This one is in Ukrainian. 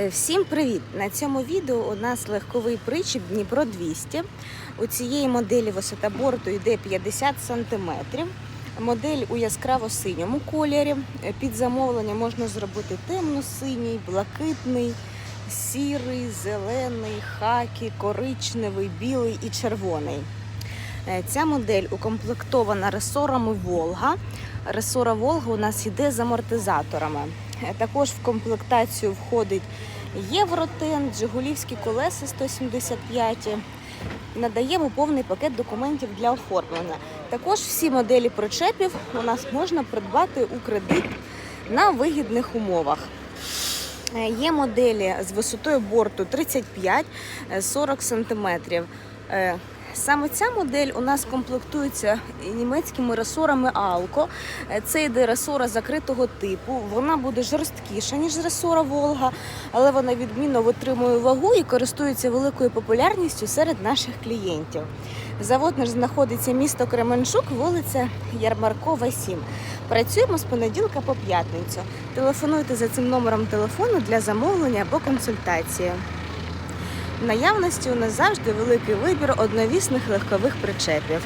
Е, Всім привіт! На цьому відео у нас легковий причіп Дніпро 200. У цієї моделі висота борту йде 50 см. Модель у яскраво-синьому кольорі. Е, Під замовлення можна зробити темно-синій, блакитний, сірий, зелений, хакі, коричневий, білий і червоний. Е, Ця модель укомплектована ресорами Волга. Ресора Волга у нас йде з амортизаторами. Е, Також в комплектацію входить Євротен, Джигулівські колеса 175. Надаємо повний пакет документів для оформлення. Також всі моделі причепів у нас можна придбати у кредит на вигідних умовах. Е, Є моделі з висотою борту 35-40 см. Саме ця модель у нас комплектується німецькими ресорами Алко. Це йде ресора закритого типу. Вона буде жорсткіша, ніж ресора Волга, але вона відмінно витримує вагу і користується великою популярністю серед наших клієнтів. Завод наш знаходиться місто Кременчук, вулиця Ярмаркова, 7. Працюємо з понеділка по п'ятницю. Телефонуйте за цим номером телефону для замовлення або консультації. Наявності у нас завжди великий вибір одновісних легкових причепів.